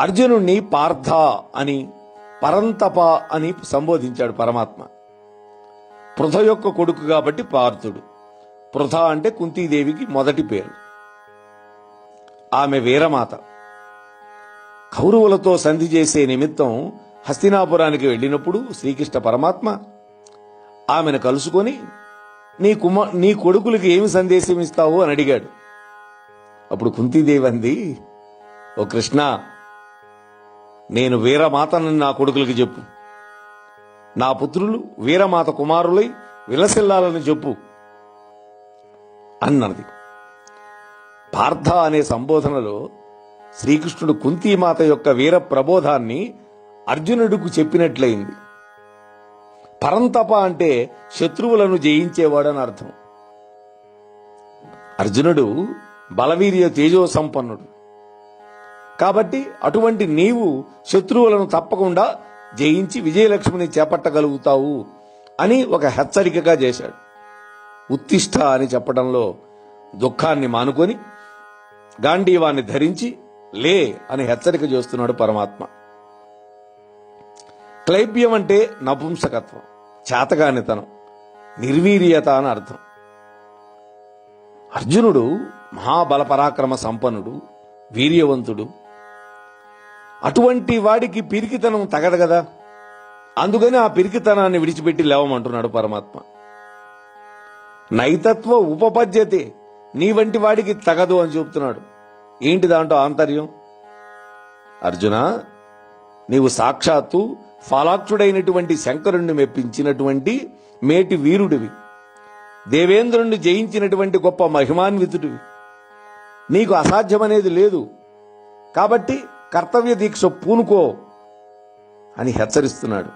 అర్జునుణ్ణి పార్థ అని పరంతప అని సంబోధించాడు పరమాత్మ. పృథ యొక్క కొడుకు కాబట్టి పార్థుడు. పృథ అంటే కుంతీదేవికి మొదటి పేరు. ఆమె వీరమాత. కౌరవులతో సంధి చేసే నిమిత్తం హస్తినాపురానికి వెళ్ళినప్పుడు శ్రీకృష్ణ పరమాత్మ ఆమెను కలుసుకొని నీ కుమ నీ కొడుకులకి ఏమి సందేశం ఇస్తావు? అని అడిగాడు. అప్పుడు కుంతీదేవి అంది ఓ కృష్ణ నేను వీరమాతనని నా కొడుకులకి చెప్పు. నా పుత్రులు వీరమాత కుమారులై విలసిల్లాలని చెప్పు అన్నది. పార్థ అనే సంబోధనలో శ్రీకృష్ణుడు కుంతీమాత యొక్క వీర ప్రబోధాన్ని అర్జునుడికి చెప్పినట్లయింది. పరంతప అంటే శత్రువులను జయించేవాడని అర్థం. అర్జునుడు బలవీర్య తేజో సంపన్నుడు కాబట్టి అటువంటి నీవు శత్రువులను తప్పకుండా జయించి విజయలక్ష్మిని చేపట్టగలుగుతావు అని ఒక హెచ్చరికగా చేశాడు. ఉత్తిష్ట అని చెప్పడంలో దుఃఖాన్ని మానుకొని గాంధీవాన్ని ధరించి లే అని హెచ్చరిక చేస్తున్నాడు పరమాత్మ. క్లైబ్యం అంటే నపుంసకత్వం చేతగానితనం నిర్వీర్యత అని అర్థం. అర్జునుడు మహాబల పరాక్రమ సంపన్నుడు వీర్యవంతుడు అటువంటి వాడికి పిరికితనం తగదు కదా. అందుకని ఆ పిరికితనాన్ని విడిచిపెట్టి లేవమంటున్నాడు పరమాత్మ. నైతత్వ ఉపపద్యతి నీ వంటి వాడికి తగదు అని చెప్తున్నాడు ఏంటి దాంట్లో ఆంతర్యం? అర్జున నీవు సాక్షాత్తు ఫలాక్షుడైనటువంటి శంకరుణ్ణి మెప్పించినటువంటి మేటి వీరుడివి. దేవేంద్రుణ్ణి జయించినటువంటి గొప్ప మహిమాన్వితుడివి. నీకు అసాధ్యమనేది లేదు. కాబట్టి కర్తవ్య దీక్ష పూనుకో అని హెచ్చరిస్తున్నాడు.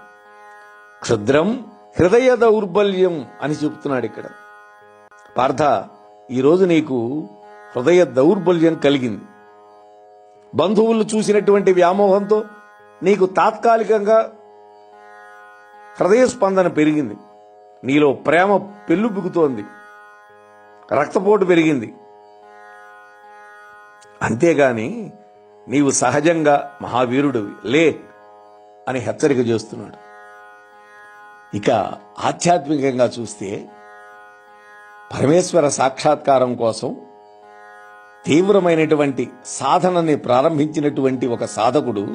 క్షుద్రం హృదయ దౌర్బల్యం అని చెప్తున్నాడు ఇక్కడ. పార్థ ఈరోజు నీకు హృదయ దౌర్బల్యం కలిగింది. బంధువులు చూసినటువంటి వ్యామోహంతో నీకు తాత్కాలికంగా హృదయ స్పందన పెరిగింది. నీలో ప్రేమ పెళ్ళుబిగుతోంది రక్తపోటు పెరిగింది. అంతేగాని నీవు సహజంగా మహావీరుడు లే అని హెచ్చరిక చేస్తున్నాడు. ఇక ఆధ్యాత్మికంగా చూస్తే పరమేశ్వర సాక్షాత్కారం కోసం తీవ్రమైనటువంటి సాధనని ప్రారంభించినటువంటి ఒక సాధకుడు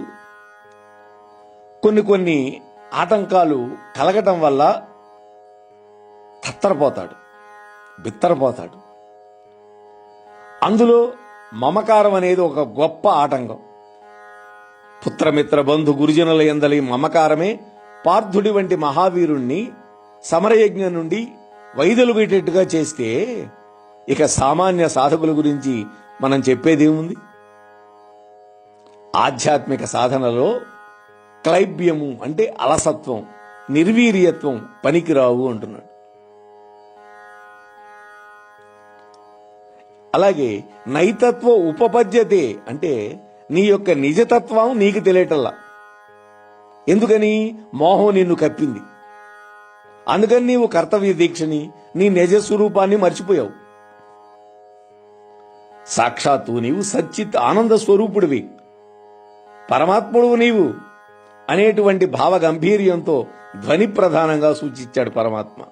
కొన్ని కొన్ని ఆటంకాలు కలగటం వల్ల తత్తరపోతాడు బిత్తరపోతాడు. అందులో మమకారం అనేది ఒక గొప్ప ఆటంకం. పుత్రమిత్ర బంధు గురుజనుల ఎందలి మమకారమే పార్థుడి వంటి మహావీరుణ్ణి సమరయజ్ఞం నుండి వైదొలుగేటట్టుగా చేస్తే ఇక సామాన్య సాధకుల గురించి మనం చెప్పేదేముంది ఆధ్యాత్మిక సాధనలో క్లైబ్యము అంటే అలసత్వం నిర్వీర్యత్వం పనికిరావు అంటున్నాడు. అలాగే నైతత్వ ఉపపద్యతే అంటే నీ యొక్క నిజతత్వం నీకు తెలియటల్లా. ఎందుకని? మోహం నిన్ను కప్పింది. అందుకని నీవు కర్తవ్య దీక్షని నీ నిజ స్వరూపాన్ని మర్చిపోయావు. సాక్షాత్తు నీవు సచ్చిత్ ఆనంద స్వరూపుడివి. పరమాత్ముడువు నీవు అనేటువంటి భావ గంభీర్యంతో ధ్వని ప్రధానంగా సూచించాడు పరమాత్మ.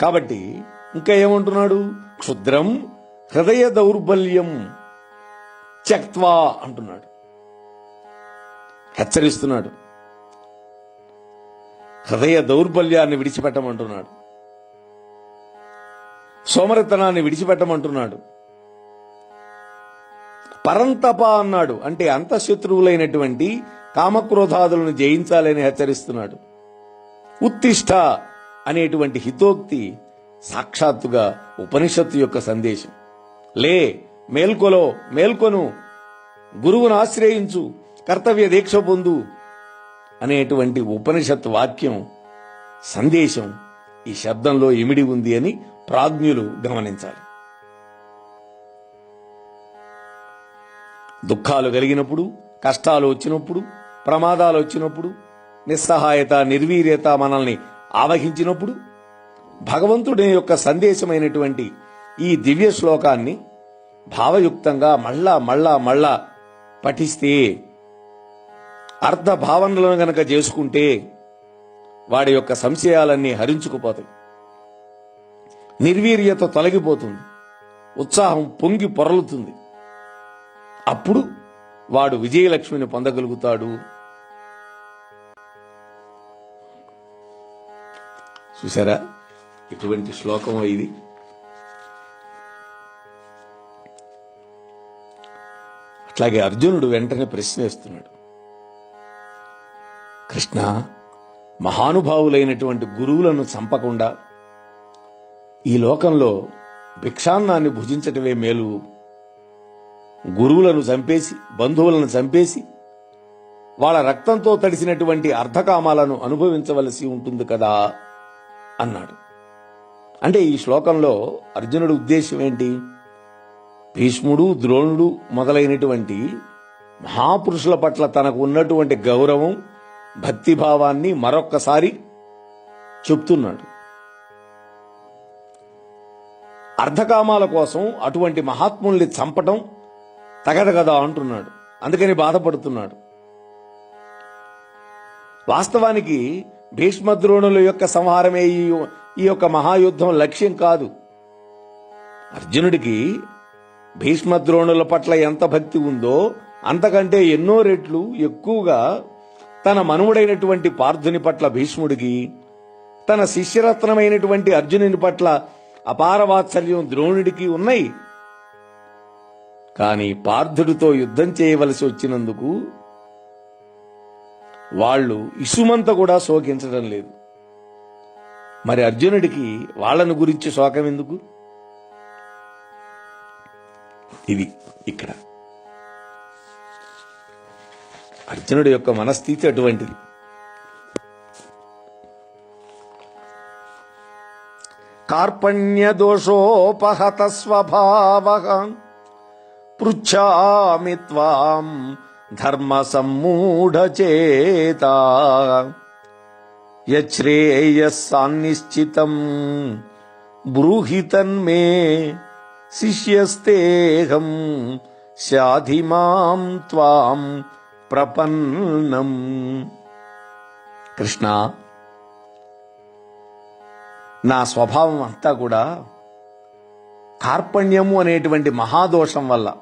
కాబట్టి ఇంకా ఏమంటున్నాడు? క్షుద్రం హృదయ దౌర్బల్యం చక్వా అంటున్నాడు. హెచ్చరిస్తున్నాడు. హృదయ దౌర్బల్యాన్ని విడిచిపెట్టమంటున్నాడు. సోమరితనాన్ని విడిచిపెట్టమంటున్నాడు. పరంతప అన్నాడు. అంటే అంతఃశత్రువులైనటువంటి కామక్రోధాదులను జయించాలని హెచ్చరిస్తున్నాడు. ఉత్తిష్ట అనేటువంటి హితోక్తి సాక్షాత్తుగా ఉపనిషత్తు యొక్క సందేశం. లే మేల్కొలో మేల్కొను గురువును ఆశ్రయించు కర్తవ్య దీక్ష పొందు అనేటువంటి ఉపనిషత్ వాక్యం సందేశం ఈ శబ్దంలో ఇమిడి ఉంది అని ప్రాజ్ఞులు గమనించాలి. దుఃఖాలు కలిగినప్పుడు కష్టాలు వచ్చినప్పుడు ప్రమాదాలు వచ్చినప్పుడు నిస్సహాయత నిర్వీర్యత మనల్ని ఆవహించినప్పుడు భగవంతుడి యొక్క సందేశమైనటువంటి ఈ దివ్య శ్లోకాన్ని భావయుక్తంగా మళ్ళా మళ్ళా మళ్ళా పఠిస్తే అర్థ భావనలను గనక చేసుకుంటే వాడి యొక్క సంశయాలన్నీ హరించుకుపోతాయి. నిర్వీర్యత తొలగిపోతుంది. ఉత్సాహం పొంగి పొరలుతుంది. అప్పుడు వాడు విజయలక్ష్మిని పొందగలుగుతాడు. చూసారా? ఇటువంటి శ్లోకం ఇది. అట్లాగే అర్జునుడు వెంటనే ప్రశ్నిస్తున్నాడు కృష్ణ మహానుభావులైనటువంటి గురువులను చంపకుండా ఈ లోకంలో భిక్షాన్నాన్ని భుజించటమే మేలు. గురువులను చంపేసి బంధువులను చంపేసి వాళ్ళ రక్తంతో తడిసినటువంటి అర్ధకామాలను అనుభవించవలసి ఉంటుంది కదా. అన్నాడు. అంటే ఈ శ్లోకంలో అర్జునుడి ఉద్దేశం ఏంటి? భీష్ముడు ద్రోణుడు మొదలైనటువంటి మహాపురుషుల పట్ల తనకు ఉన్నటువంటి గౌరవం భక్తిభావాన్ని మరొక్కసారి చెప్తున్నాడు. అర్ధకామాల కోసం అటువంటి మహాత్ముల్ని చంపటం తగదు కదా అంటున్నాడు. అందుకని బాధపడుతున్నాడు. వాస్తవానికి భీష్మద్రోణుల యొక్క సంహారమే ఈ ఈ యొక్క మహాయుద్ధం లక్ష్యం కాదు. అర్జునుడికి భీష్మద్రోణుల పట్ల ఎంత భక్తి ఉందో అంతకంటే ఎన్నో రెట్లు ఎక్కువగా తన మనువుడైనటువంటి పార్థుని పట్ల భీష్ముడికి తన శిష్యరత్నమైనటువంటి అర్జునుని పట్ల అపార వాత్సల్యం ద్రోణుడికి ఉన్నాయి. కానీ పార్థుడితో యుద్ధం చేయవలసి వచ్చినందుకు వాళ్ళు ఇసుమంత కూడా శోకించడం లేదు. మరి అర్జునుడికి వాళ్ళను గురించి శోకం ఎందుకు? ఇది ఇక్కడ. అర్జునుడి యొక్క మనస్థితి అటువంటిది. కార్పణ్య దోషోపహత స్వభావ పృచ్ఛామి త్వాం ధర్మ సమ్మూఢచేత యశ్రేయస్సాన్నిశ్చితం బ్రూహితన్మే శిష్యస్తేహం శాధిమాం త్వాం ప్రపన్నం కృష్ణ నా స్వభావం అంతా కూడా కార్పణ్యము అనేటువంటి మహాదోషం వల్ల.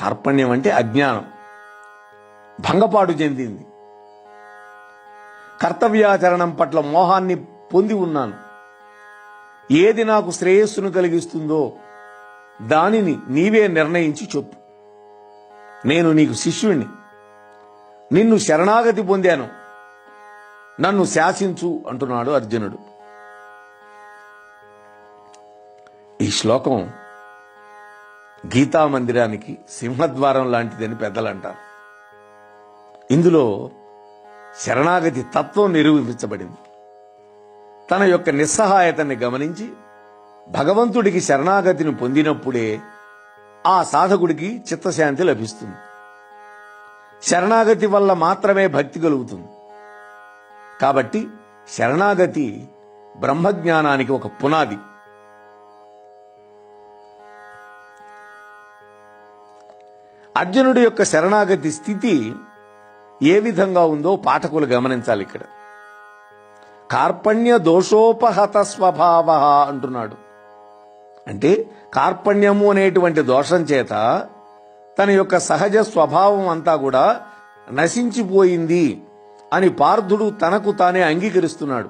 కార్పణ్యం అంటే అజ్ఞానం. భంగపాటు చెందింది. కర్తవ్యాచరణం పట్ల మోహాన్ని పొంది ఉన్నాను. ఏది నాకు శ్రేయస్సును కలిగిస్తుందో దానిని నీవే నిర్ణయించి చెప్పు. నేను నీకు శిష్యుణ్ణి. నిన్ను శరణాగతి పొందాను. నన్ను శాసించు అంటున్నాడు అర్జునుడు. ఈ శ్లోకం గీతా మందిరానికి సింహద్వారం లాంటిదని పెద్దలు అంటారు ఇందులో శరణాగతి తత్వం నిరూపించబడింది. తన యొక్క నిస్సహాయతని గమనించి భగవంతుడికి శరణాగతిని పొందినప్పుడే ఆ సాధకుడికి చిత్తశాంతి లభిస్తుంది. శరణాగతి వల్ల మాత్రమే భక్తి కలుగుతుంది. కాబట్టి శరణాగతి బ్రహ్మజ్ఞానానికి ఒక పునాది. అర్జునుడి యొక్క శరణాగతి స్థితి ఏ విధంగా ఉందో పాఠకులు గమనించాలి ఇక్కడ. కార్పణ్య దోషోపహత స్వభావ అంటున్నాడు. అంటే కార్పణ్యము అనేటువంటి దోషం చేత తన యొక్క సహజ స్వభావం అంతా కూడా నశించిపోయింది అని పార్థుడు తనకు తానే అంగీకరిస్తున్నాడు.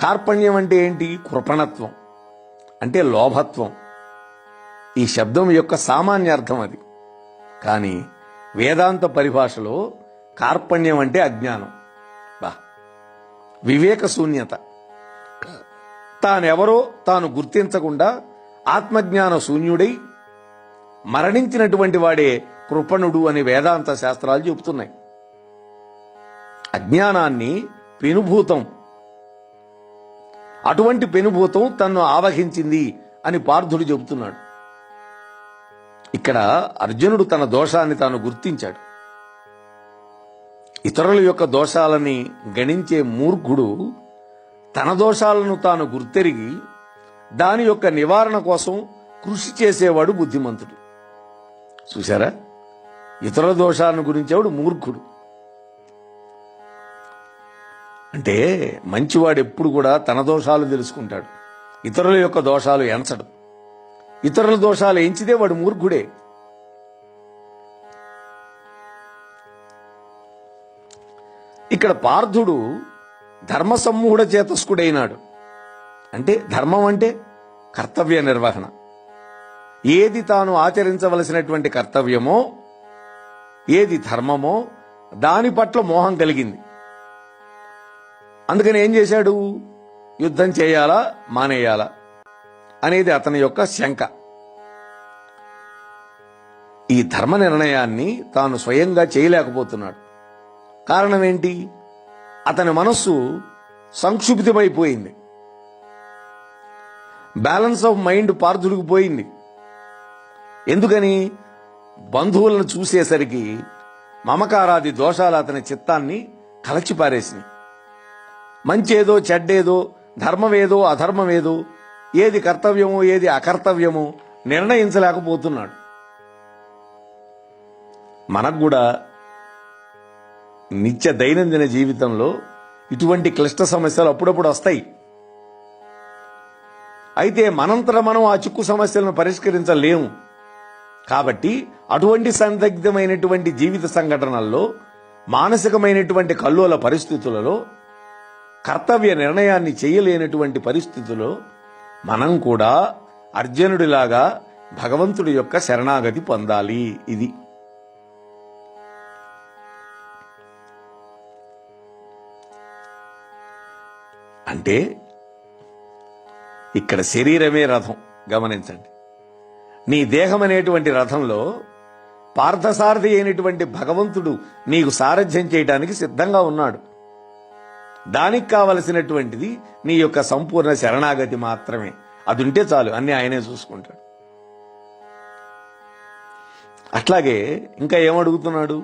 కార్పణ్యం అంటే ఏంటి? కృపణత్వం. అంటే లోభత్వం. ఈ శబ్దం యొక్క సామాన్య అర్థం అది. కానీ వేదాంత పరిభాషలో కార్పణ్యం అంటే అజ్ఞానం. బా. వివేక శూన్యత. తానెవరో తాను గుర్తించకుండా ఆత్మజ్ఞాన శూన్యుడై మరణించినటువంటి వాడే కృపణుడు అని వేదాంత శాస్త్రాలు చెబుతున్నాయి. అజ్ఞానాన్ని పెనుభూతం. అటువంటి పెనుభూతం తన్ను ఆవహించింది అని పార్థుడు చెబుతున్నాడు. ఇక్కడ అర్జునుడు తన దోషాన్ని తాను గుర్తించాడు. ఇతరుల యొక్క దోషాలని గణించే మూర్ఖుడు తన దోషాలను తాను గుర్తెరిగి దాని యొక్క నివారణ కోసం కృషి చేసేవాడు బుద్ధిమంతుడు. చూశారా? ఇతరుల దోషాలను గురించేవాడు మూర్ఖుడు? అంటే మంచివాడు ఎప్పుడు కూడా తన దోషాలు తెలుసుకుంటాడు. ఇతరుల యొక్క దోషాలు ఎంచడు. ఇతరుల దోషాలు ఎంచితే వాడు మూర్ఖుడే. ఇక్కడ పార్థుడు ధర్మసమ్మూఢ చేతస్కుడైనాడు. అంటే ధర్మం అంటే కర్తవ్య నిర్వహణ. ఏది తాను ఆచరించవలసినటువంటి కర్తవ్యమో ఏది ధర్మమో దాని పట్ల మోహం కలిగింది. అందుకని ఏం చేశాడు? యుద్ధం చేయాలా? మానేయాలా? అనేది అతని యొక్క శంక. ఈ ధర్మ నిర్ణయాన్ని తాను స్వయంగా చేయలేకపోతున్నాడు. కారణం ఏంటి? అతని మనస్సు సంక్షుప్తమైపోయింది బ్యాలెన్స్ ఆఫ్ మైండ్ పారుదుడికిపోయింది ఎందుకని? బంధువులను చూసేసరికి మమకారాది దోషాలు అతని చిత్తాన్ని కలచిపారేసినాయి. మంచేదో చెడ్డేదో ధర్మమేదో అధర్మమేదో ఏది కర్తవ్యమో ఏది అకర్తవ్యమో నిర్ణయించలేకపోతున్నాడు. మనకు కూడా నిత్య దైనందిన జీవితంలో ఇటువంటి క్లిష్ట సమస్యలు అప్పుడప్పుడు వస్తాయి. అయితే మనంతట మనం ఆ చిక్కు సమస్యలను పరిష్కరించలేము. కాబట్టి అటువంటి సందిగ్ధమైనటువంటి జీవిత సంఘటనల్లో మానసికమైనటువంటి కల్లోల పరిస్థితులలో కర్తవ్య నిర్ణయాన్ని చేయలేనటువంటి పరిస్థితుల్లో మనం కూడా అర్జునుడిలాగా భగవంతుడి యొక్క శరణాగతి పొందాలి. ఇది. అంటే ఇక్కడ శరీరమే రథం. గమనించండి. నీ దేహం అనేటువంటి రథంలో పార్థసారథి అయినటువంటి భగవంతుడు నీకు సారథ్యం చేయడానికి సిద్ధంగా ఉన్నాడు. దానికి కావలసినటువంటిది నీ యొక్క సంపూర్ణ శరణాగతి మాత్రమే. అది ఉంటే చాలు అన్ని ఆయనే చూసుకుంటాడు. అట్లాగే ఇంకా ఏమడుగుతున్నాడు?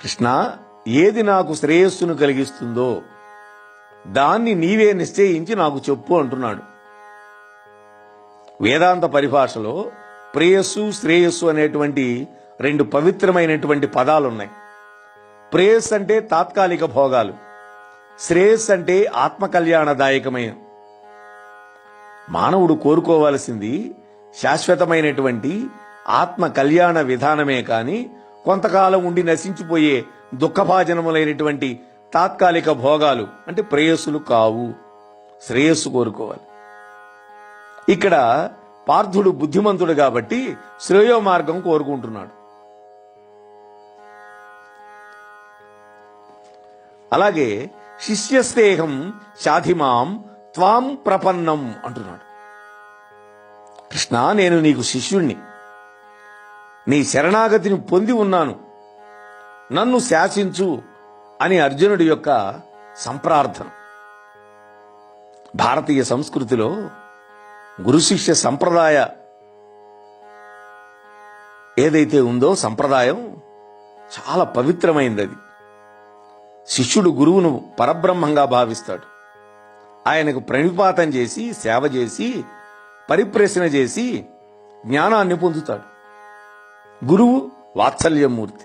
కృష్ణ ఏది నాకు శ్రేయస్సును కలిగిస్తుందో దాన్ని నీవే నిశ్చయించి నాకు చెప్పు అంటున్నాడు. వేదాంత పరిభాషలో ప్రేయస్సు శ్రేయస్సు అనేటువంటి రెండు పవిత్రమైనటువంటి పదాలు ఉన్నాయి ప్రేయస్ అంటే తాత్కాలిక భోగాలు. శ్రేయస్ అంటే ఆత్మకల్యాణదాయకమైన మానవుడు కోరుకోవాల్సింది శాశ్వతమైనటువంటి ఆత్మ కళ్యాణ విధానమే కాని కొంతకాలం ఉండి నశించిపోయే దుఃఖభాజనములైనటువంటి తాత్కాలిక భోగాలు అంటే ప్రేయస్సులు కావు. శ్రేయస్సు కోరుకోవాలి. ఇక్కడ పార్థుడు బుద్ధిమంతుడు కాబట్టి శ్రేయో మార్గం కోరుకుంటున్నాడు. అలాగే శిష్యస్నేహం శాధిమాం త్వాం ప్రపన్నం అంటున్నాడు. కృష్ణ నేను నీకు శిష్యుణ్ణి. నీ శరణాగతిని పొంది ఉన్నాను. నన్ను శాసించు అని అర్జునుడి యొక్క సంప్రార్థన. భారతీయ సంస్కృతిలో గురు శిష్య సంప్రదాయ ఏదైతే ఉందో సంప్రదాయం చాలా పవిత్రమైంది అది. శిష్యుడు గురువును పరబ్రహ్మంగా భావిస్తాడు. ఆయనకు ప్రణిపాతం చేసి సేవ చేసి పరిప్రశ్న చేసి జ్ఞానాన్ని పొందుతాడు. గురువు వాత్సల్యమూర్తి.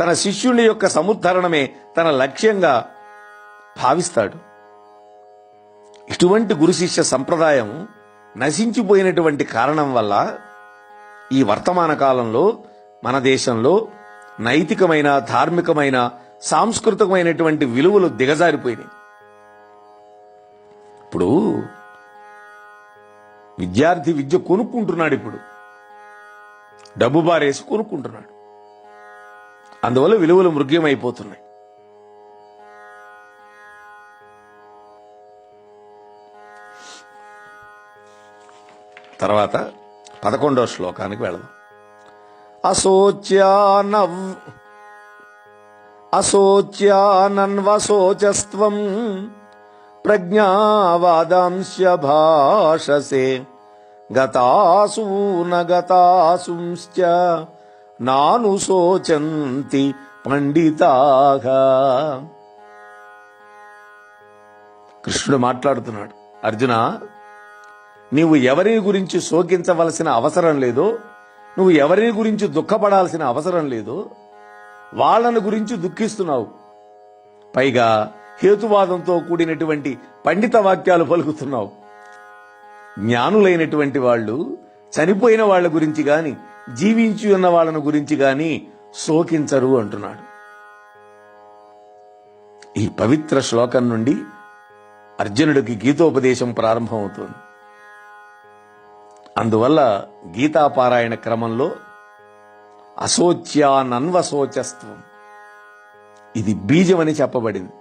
తన శిష్యుని యొక్క సముద్ధరణమే తన లక్ష్యంగా భావిస్తాడు. ఇటువంటి గురు శిష్య సంప్రదాయం నశించిపోయినటువంటి కారణం వల్ల ఈ వర్తమాన కాలంలో మన దేశంలో నైతికమైన ధార్మికమైన సాంస్కృతికమైనటువంటి విలువలు దిగజారిపోయినాయి. ఇప్పుడు విద్యార్థి విద్య కొనుక్కుంటున్నాడు ఇప్పుడు. డబ్బు బారేసి కొనుక్కుంటున్నాడు. అందువల్ల విలువలు మృగ్యమైపోతున్నాయి. తర్వాత పదకొండవ శ్లోకానికి వెళదాం. అశోచ్యానవ్ అశోచ్యానన్వశోచస్వం ప్రజ్ఞావాదాంశ భాషసే గతాసూన గతాసుంశ్చ నాను శోచంతి పండితాహ కృష్ణుడు మాట్లాడుతున్నాడు అర్జున నీవు ఎవరి గురించి శోకించవలసిన అవసరం లేదో నువ్వు ఎవరిని గురించి దుఃఖపడాల్సిన అవసరం లేదు. వాళ్ళను గురించి దుఃఖిస్తున్నావు. పైగా హేతువాదంతో కూడినటువంటి పండిత వాక్యాలు పలుకుతున్నావు. జ్ఞానులైనటువంటి వాళ్ళు చనిపోయిన వాళ్ళ గురించి గాని జీవించి ఉన్న వాళ్ళను గురించి గాని శోకించరు అంటున్నాడు. ఈ పవిత్ర శ్లోకం నుండి అర్జునుడికి గీతోపదేశం ప్రారంభమవుతుంది. అందువల్ల గీతాపారాయణ క్రమంలో అశోచ్యానన్వశోచస్త్వం. ఇది బీజమని చెప్పబడింది.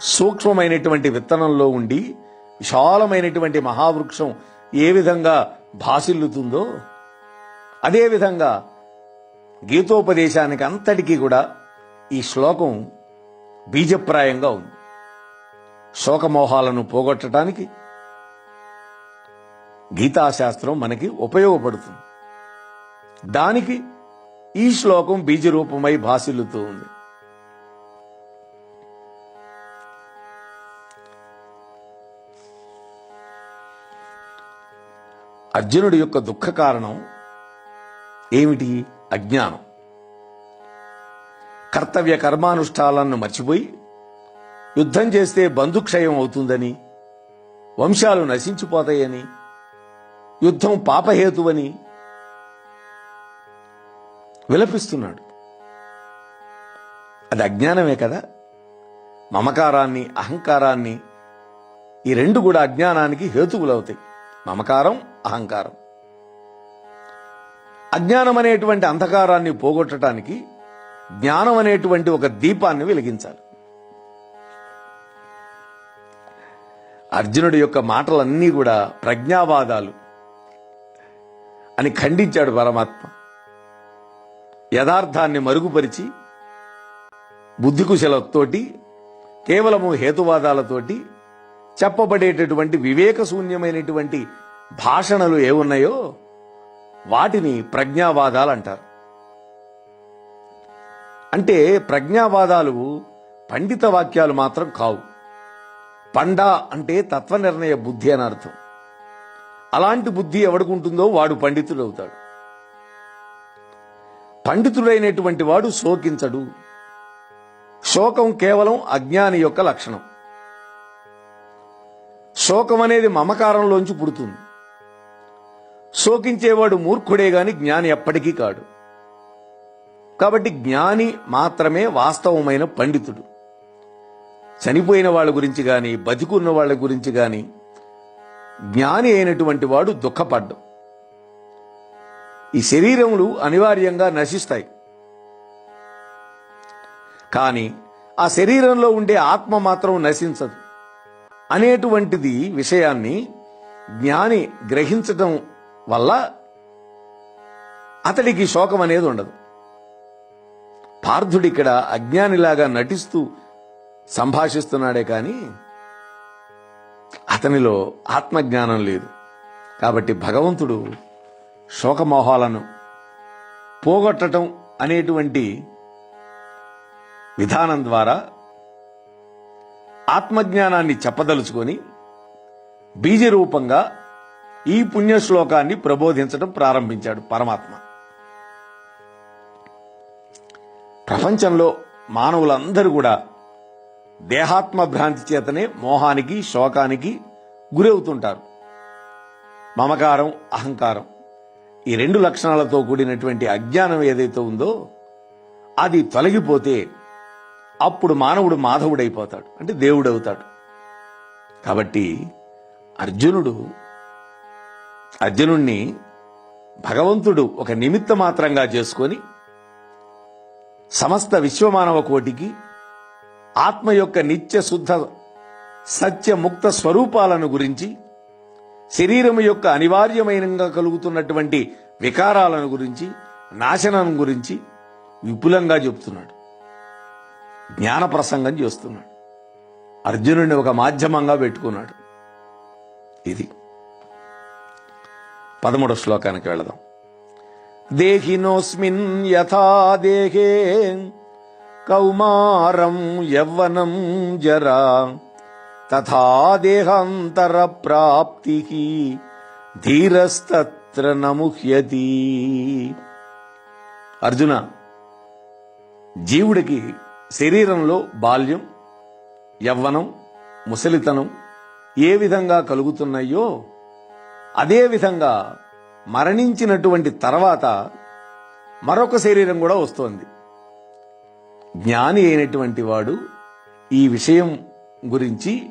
సూక్ష్మమైనటువంటి విత్తనంలో ఉండి విశాలమైనటువంటి మహావృక్షం ఏ విధంగా భాసిల్లుతుందో అదేవిధంగా గీతోపదేశానికి అంతటికీ కూడా ఈ శ్లోకం బీజప్రాయంగా ఉంది. శోకమోహాలను పోగొట్టడానికి గీతాశాస్త్రం మనకి ఉపయోగపడుతుంది. దానికి ఈ శ్లోకం బీజరూపమై భాసిల్లుతూ ఉంది. అర్జునుడి యొక్క దుఃఖ కారణం ఏమిటి? అజ్ఞానం. కర్తవ్య కర్మానుష్ఠానాలను మర్చిపోయి యుద్ధం చేస్తే బంధుక్షయం అవుతుందని వంశాలు నశించిపోతాయని యుద్ధం పాపహేతువని విలపిస్తున్నాడు. అది అజ్ఞానమే కదా? మమకారాన్ని అహంకారాన్ని ఈ రెండు కూడా అజ్ఞానానికి హేతువులవుతాయి. మమకారం అహంకారం. అజ్ఞానం అనేటువంటి అంధకారాన్ని పోగొట్టడానికి జ్ఞానం అనేటువంటి ఒక దీపాన్ని వెలిగించాలి. అర్జునుడి యొక్క మాటలన్నీ కూడా ప్రజ్ఞావాదాలు. అని ఖండించాడు పరమాత్మ. యథార్థాన్ని మరుగుపరిచి బుద్ధికుశలతోటి కేవలము హేతువాదాలతోటి చెప్పబడేటటువంటి వివేకశూన్యమైనటువంటి భాషణలు ఏమున్నాయో వాటిని ప్రజ్ఞావాదాలు అంటారు అంటే ప్రజ్ఞావాదాలు పండిత వాక్యాలు మాత్రం కావు. పండా అంటే తత్వ నిర్ణయ బుద్ధి అని అర్థం. అలాంటి బుద్ధి ఎవడుకుంటుందో వాడు పండితుడవుతాడు. పండితుడైనటువంటి వాడు శోకించడు. శోకం కేవలం అజ్ఞాని యొక్క లక్షణం. శోకం అనేది మమకారంలోంచి పుడుతుంది. శోకించేవాడు మూర్ఖుడే గాని జ్ఞాని ఎప్పటికీ కాడు. కాబట్టి జ్ఞాని మాత్రమే వాస్తవమైన పండితుడు. చనిపోయిన వాళ్ళ గురించి కానీ బతికున్న వాళ్ళ గురించి కానీ జ్ఞాని అయినటువంటి వాడు దుఃఖపడ్డం. ఈ శరీరములు అనివార్యంగా నశిస్తాయి. కానీ ఆ శరీరంలో ఉండే ఆత్మ మాత్రం నశించదు. అనేటువంటిది విషయాన్ని జ్ఞాని గ్రహించటం వల్ల అతడికి శోకం అనేది ఉండదు. పార్థుడిక్కడ అజ్ఞానిలాగా నటిస్తూ సంభాషిస్తున్నాడే కానీ అతనిలో ఆత్మజ్ఞానం లేదు. కాబట్టి భగవంతుడు శోకమోహాలను పోగొట్టడం అనేటువంటి విధానం ద్వారా ఆత్మజ్ఞానాన్ని చెప్పదలుచుకొని బీజరూపంగా ఈ పుణ్యశ్లోకాన్ని ప్రబోధించడం ప్రారంభించాడు పరమాత్మ. ప్రపంచంలో మానవులందరూ కూడా దేహాత్మ భ్రాంతి చేతనే మోహానికి శోకానికి గురవుతుంటారు. మమకారం అహంకారం ఈ రెండు లక్షణాలతో కూడినటువంటి అజ్ఞానం ఏదైతే ఉందో అది తొలగిపోతే అప్పుడు మానవుడు మాధవుడైపోతాడు. అంటే దేవుడు అవుతాడు కాబట్టి అర్జునుడు అర్జునుణ్ణి భగవంతుడు ఒక నిమిత్త మాత్రంగా చేసుకొని సమస్త విశ్వమానవ కోటికి ఆత్మ యొక్క నిత్య శుద్ధ సత్యముక్త స్వరూపాలను గురించి శరీరం యొక్క అనివార్యమైనంగా కలుగుతున్నటువంటి వికారాలను గురించి నాశనం గురించి విపులంగా చెప్తున్నాడు. జ్ఞాన ప్రసంగం చేస్తున్నాడు. అర్జునుడిని ఒక మాధ్యమంగా పెట్టుకున్నాడు. ఇది. పదమూడో శ్లోకానికి వెళదాం. దేహినోస్మిన్ యథా దేహే కౌమారం యవ్వనం జరా తథా దేహాంతర ప్రాప్తి ధీరస్తత్ర నముహ్యతి. అర్జున జీవుడికి శరీరంలో బాల్యం యవ్వనం ముసలితనం ఏ విధంగా కలుగుతున్నాయో అదే విధంగా మరణించినటువంటి తర్వాత మరొక శరీరం కూడా వస్తోంది. జ్ఞాని అయినటువంటి వాడు ఈ విషయం గురించి